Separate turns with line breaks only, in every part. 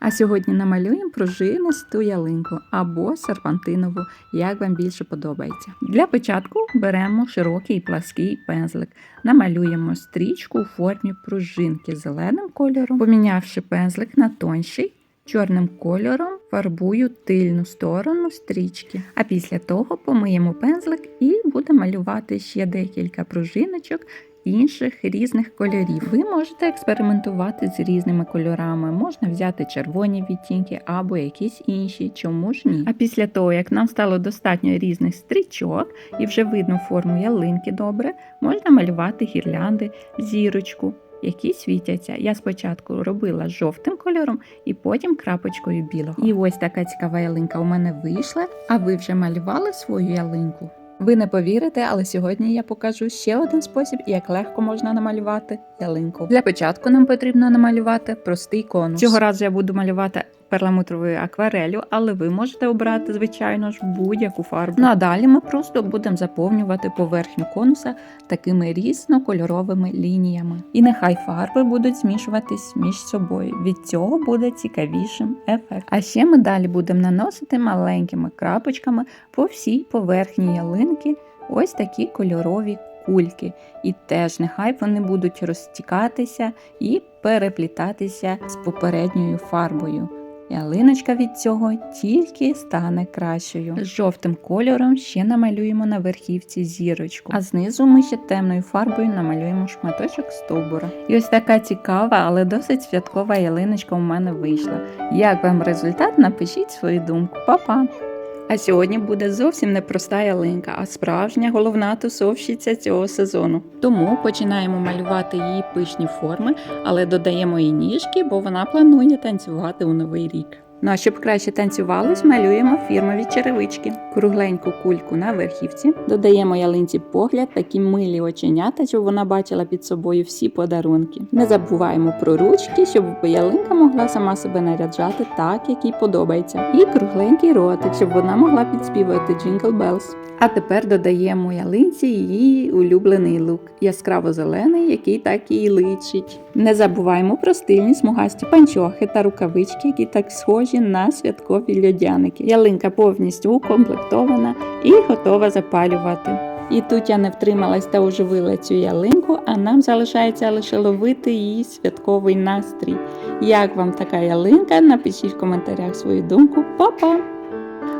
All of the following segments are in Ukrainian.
А сьогодні намалюємо пружинисту ялинку або серпантинову, як вам більше подобається. Для початку беремо широкий і плаский пензлик, намалюємо стрічку у формі пружинки зеленим кольором, помінявши пензлик на тонший. Чорним кольором фарбую тильну сторону стрічки, а після того помиємо пензлик і будемо малювати ще декілька пружиночок інших різних кольорів. Ви можете експериментувати з різними кольорами, можна взяти червоні відтінки або якісь інші, чому ж ні. А після того, як нам стало достатньо різних стрічок і вже видно форму ялинки добре, можна малювати гірлянди, зірочку. Які світяться. Я спочатку робила жовтим кольором і потім крапочкою білого. І ось така цікава ялинка у мене вийшла. А ви вже малювали свою ялинку? Ви не повірите, але сьогодні я покажу ще один спосіб, як легко можна намалювати ялинку. Для початку нам потрібно намалювати простий конус. Цього разу я буду малювати перламутровою акварелью, але ви можете обрати, звичайно ж, будь-яку фарбу. Ну а далі ми просто будемо заповнювати поверхню конуса такими різнокольоровими лініями. І нехай фарби будуть змішуватись між собою. Від цього буде цікавішим ефект. А ще ми далі будемо наносити маленькими крапочками по всій поверхні ялинки ось такі кольорові кульки. І теж нехай вони будуть розтікатися і переплітатися з попередньою фарбою. Ялиночка від цього тільки стане кращою. З жовтим кольором ще намалюємо на верхівці зірочку, а знизу ми ще темною фарбою намалюємо шматочок стовбура. І ось така цікава, але досить святкова ялиночка у мене вийшла. Як вам результат? Напишіть свою думку. Па-па! А сьогодні буде зовсім не проста ялинка, а справжня головна тусовщиця цього сезону. Тому починаємо малювати її пишні форми, але додаємо їй ніжки, бо вона планує танцювати у новий рік. Ну а щоб краще танцювалось, малюємо фірмові черевички, кругленьку кульку на верхівці, додаємо ялинці погляд, такі милі оченята, щоб вона бачила під собою всі подарунки. Не забуваємо про ручки, щоб ялинка могла сама себе наряджати так, як їй подобається. І кругленький ротик, щоб вона могла підспівати Jingle Bells. А тепер додаємо ялинці її улюблений лук, яскраво зелений, який так їй личить. Не забуваємо про стильні смугасті панчохи та рукавички, які так схожі на святкові льодяники. Ялинка повністю укомплектована і готова запалювати. І тут я не втрималась та оживила цю ялинку, а нам залишається лише ловити її святковий настрій. Як вам така ялинка? Напишіть в коментарях свою думку. Па-па!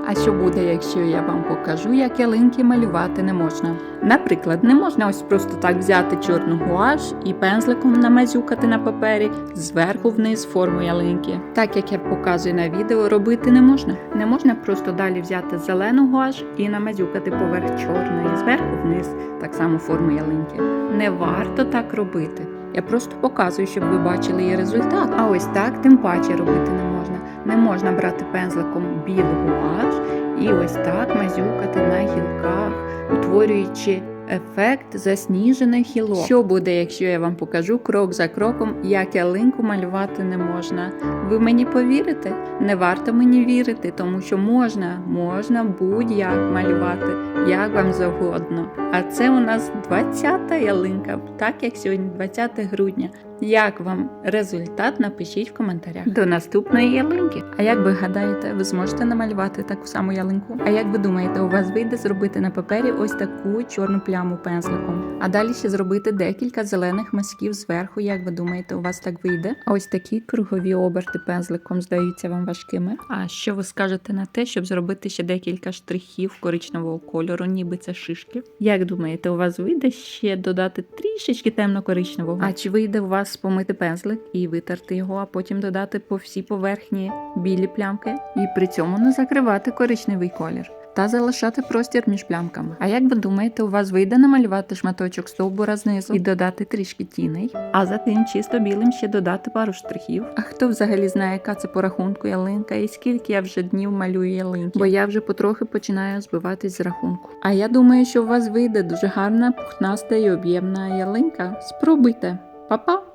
А що буде, якщо я вам покажу, як ялинки малювати не можна? Наприклад, не можна ось просто так взяти чорну гуаш і пензликом намазюкати на папері зверху вниз форму ялинки. Так як я показую на відео, робити не можна. Не можна просто далі взяти зелену гуаш і намазюкати поверх чорної зверху вниз, так само форму ялинки. Не варто так робити. Я просто показую, щоб ви бачили її результат. А ось так тим паче робити не можна. Не можна брати пензликом білий гуаш і ось так мазюкати на гілках, утворюючи ефект засніжених гілок. Що буде, якщо я вам покажу крок за кроком, як ялинку малювати не можна? Ви мені повірите? Не варто мені вірити, тому що можна, можна будь-як малювати, як вам завгодно. А це у нас 20-та ялинка, так як сьогодні 20 грудня. Як вам результат? Напишіть в коментарях. До наступної ялинки. А як ви гадаєте, ви зможете намалювати таку саму ялинку? А як ви думаєте, у вас вийде зробити на папері ось таку чорну пляму пензликом? А далі ще зробити декілька зелених мазків зверху. Як ви думаєте, у вас так вийде? А ось такі кругові оберти пензликом здаються вам важкими. А що ви скажете на те, щоб зробити ще декілька штрихів коричневого кольору, ніби це шишки? Як думаєте, у вас вийде ще додати трішечки темно-коричневого? А чи вийде у вас помити пензлик і витерти його, а потім додати по всій поверхні білі плямки і при цьому не закривати коричневий колір? Та залишати простір між плямками. А як ви думаєте, у вас вийде намалювати шматочок стовбура знизу і додати трішки тіней, а за тим чисто білим ще додати пару штрихів? А хто взагалі знає, яка це по рахунку ялинка і скільки я вже днів малюю ялинки? Бо я вже потрохи починаю збиватись з рахунку. А я думаю, що у вас вийде дуже гарна, пухнаста і об'ємна ялинка. Спробуйте, Па-па!